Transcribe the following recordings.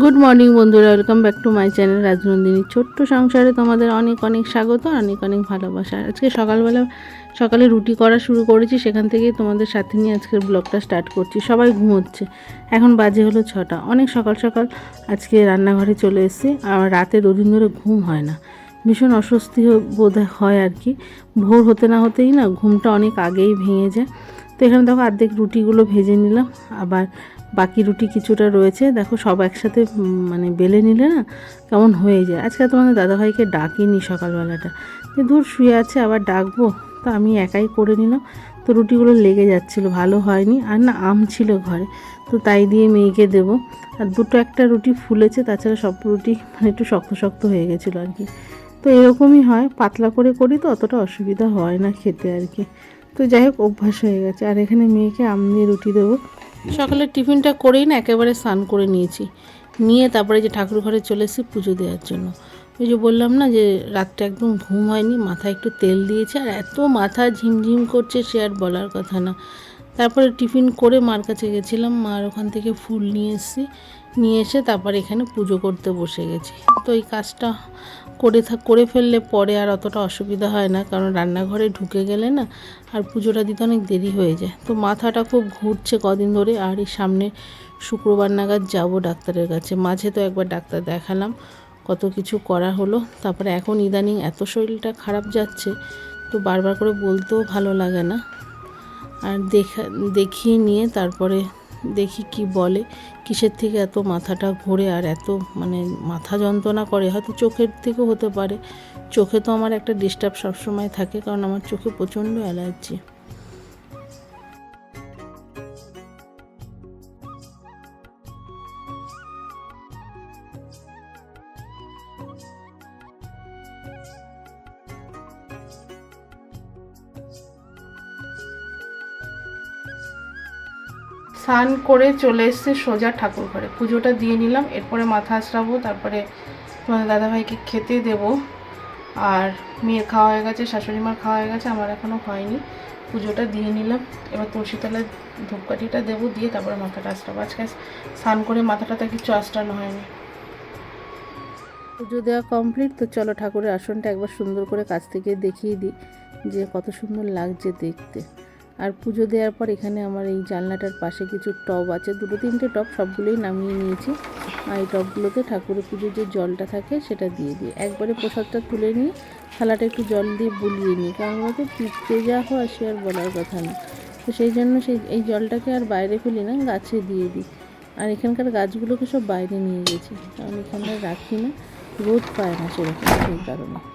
Good morning বন্ধুরা welcome back to my channel Rajnandini. ছোট্ট সংসারে তোমাদের অনেক অনেক স্বাগত, অনেক অনেক ভালোবাসা। আজকে সকালবেলা সকালে রুটি করা শুরু করেছি, সেখান থেকেই তোমাদের সাথে নিয়ে আজকের ব্লগটা স্টার্ট করছি। সবাই ঘুমোচ্ছে। এখন বাজে হলো ছটা। অনেক সকাল সকাল আজকে রান্নাঘরে চলে এসেছি। আর রাতে দুদিন ধরে ঘুম হয় না। ভীষণ অস্বস্তি বোধ হয় আর কি। ভোর হতে না হতেই না ঘুমটা অনেক আগেই ভেঙে যায়। তো এখানে দেখো অর্ধেক রুটিগুলো ভেজে নিলাম। আবার বাকি রুটি কিছুটা রয়েছে। দেখো সব একসাথে মানে বেলে নিলে না কেমন হয়ে যায়। আজকে তোমাদের দাদাভাইকে ডাকিনি সকালবেলাটা। যে দূর শুয়ে আছে, আবার ডাকবো। তো আমি একাই করে নিলাম। তো রুটিগুলো লেগে যাচ্ছিল, ভালো হয়নি। আর না আম ছিল ঘরে, তো তাই দিয়ে মেয়েকে দেবো। আর দুটো একটা রুটি ফুলেছে, তাছাড়া সব রুটি মানে একটু শক্ত শক্ত হয়ে গেছিল আর কি। তো এরকমই হয়, পাতলা করে করি তো অতটা অসুবিধা হয় না খেতে আর কি। তো যাই হোক, অভ্যাস হয়ে গেছে। আর এখানে মেয়েকে আম দিয়ে রুটি দেবো। সকালের টিফিনটা করেই না, একেবারে স্নান করে নিয়েছি। নিয়ে তারপরে যে ঠাকুর ঘরে চলে এসেছি পুজো দেওয়ার জন্য। ওই যে বললাম না যে রাতটা একদম ঘুম হয়নি, মাথায় একটু তেল দিয়েছে, আর এত মাথা ঝিমঝিম করছে সে আর বলার কথা না। তারপরে টিফিন করে মার কাছে গেছিলাম, মার ওখান থেকে ফুল নিয়ে এসেছি। নিয়ে এসে তারপর এখানে পুজো করতে বসে গেছি। তো এই কাজটা করে থাক করে ফেললে পরে আর অতটা অসুবিধা হয় না, কারণ রান্নাঘরে ঢুকে গেলে না আর পুজোটা দিতে অনেক দেরি হয়ে যায়। তো মাথাটা খুব ঘুরছে কদিন ধরে আর এই সামনে শুক্রবার নাগাদ যাব ডাক্তারের কাছে। মাঝে তো একবার ডাক্তার দেখালাম, কত কিছু করা হলো। তারপরে এখন ইদানিং এত শরীরটা খারাপ যাচ্ছে, তো বারবার করে বলতেও ভালো লাগে না। আর দেখা, দেখিয়ে নিয়ে তারপরে দেখি কি বলে। কিসের থেকে এত মাথাটা ঘোরে আর এত মানে মাথা যন্ত্রণা করে? হয়তো চোখের থেকেও হতে পারে। চোখে তো আমার একটা ডিস্টার্ব সবসময় থাকে, কারণ আমার চোখে প্রচণ্ড অ্যালার্জি। স্নান করে চলে এসছে সোজা ঠাকুর ঘরে। পুজোটা দিয়ে নিলাম, এরপরে মাথা আশ্রাবো তারপরে তোমাদের দাদাভাইকে খেতে দেব। আর মেয়ের খাওয়া হয়ে গেছে শাশুড়ি মার খাওয়া হয়ে গেছে, আমার এখনও হয়নি। পুজোটা দিয়ে নিলাম, এবার তুলসী তলায় ধূপকাঠিটা দেবো, দিয়ে তারপরে মাথাটা আশ্রাবো আজকে স্নান করে মাথাটাতে কিছু আশ্রানো হয়নি। পুজো দেওয়া কমপ্লিট, তো চলো ঠাকুরের আসনটা একবার সুন্দর করে কাছ থেকে দেখিয়ে দিই, যে কত সুন্দর লাগছে দেখতে। আর পুজো দেওয়ার পর এখানে আমার এই জানলাটার পাশে কিছু টব আছে। দুটো তিনটে টব সবগুলোই নামিয়ে নিয়েছি। আর এই টবগুলোতে ঠাকুরের পুজোর যে জলটা থাকে সেটা দিয়ে দিই। একবারে প্রসাদটা তুলে নিয়ে থালাটা একটু জল দিয়ে বুলিয়ে নিই। কারণ বলতে পিঁপড়ে যা হয় সে আর বলার কথা না। তো সেই জন্য সেই, এই জলটাকে আর বাইরে ফেলি না, গাছে দিয়ে দিই। আর এখানকার গাছগুলোকে সব বাইরে নিয়ে গেছি। কারণ এখানে আর রাখি না, রোদ পায় না সেরকম, সেই কারণে।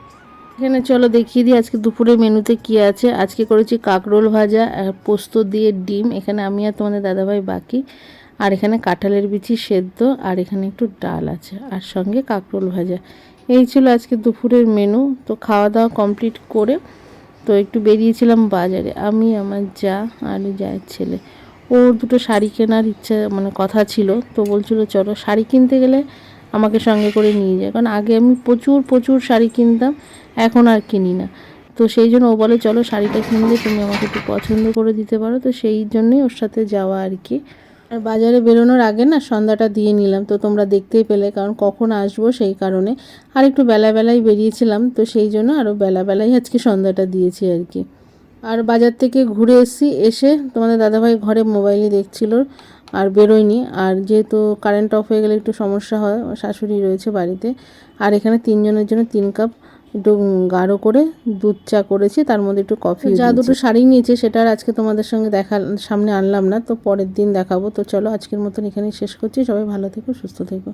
এখানে চলো দেখিয়ে দিই আজকে দুপুরের মেনুতে কি আছে। আজকে করেছি কাকরোল ভাজা, আর পোস্ত দিয়ে ডিম। এখানে আমি আর তোমাদের দাদাভাই বাকি। আর এখানে কাঁঠালের বিচি সেদ্ধ, আর এখানে একটু ডাল আছে, আর সঙ্গে কাকরোল ভাজা। এই ছিল আজকে দুপুরের মেনু। তো খাওয়া দাওয়া কমপ্লিট করে তো একটু বেরিয়েছিলাম বাজারে। আমি, আমার যা, আর জায়ের ছেলে। ওর দুটো শাড়ি কেনার ইচ্ছা মানে কথা ছিল। তো বলছিল, চলো শাড়ি কিনতে গেলে আমাকে সঙ্গে করে নিয়ে যায়। কারণ আগে আমি প্রচুর প্রচুর শাড়ি কিনতাম, এখন আর কিনি না। তো সেই জন্য ও বলে, চলো শাড়িটা কিনলে তুমি আমাকে একটু পছন্দ করে দিতে পারো। তো সেই জন্যই ওর সাথে যাওয়া আর কি। আর বাজারে বেরোনোর আগে না সন্ধ্যাটা দিয়ে নিলাম। তো তোমরা দেখতেই পেলে, কারণ কখন আসব সেই কারণে। আর একটু বেলা বেলায় বেরিয়েছিলাম, তো সেই জন্য আরও বেলা বেলায় আজকে সন্ধ্যাটা দিয়েছি আর কি। আর বাজার থেকে ঘুরে এসেছি, এসে তোমাদের দাদাভাই ঘরে মোবাইলে দেখছিল। আর বেরোয়নি। আর যেহেতু কারেন্ট অফ হয়ে গেলে একটু সমস্যা হয় শাশুড়ি রয়েছে বাড়িতে। আর এখানে তিনজনের জন্য তিন কাপ একটু গাঢ় করে দুধ চা করেছি তার মধ্যে একটু কফি যা দুটো শাড়ি নিয়েছে সেটা আর আজকে তোমাদের সঙ্গে দেখা সামনে আনলাম না তো পরের দিন দেখাবো। তো চলো আজকের মতন এখানেই শেষ করছি। সবাই ভালো থেকো সুস্থ থেকো।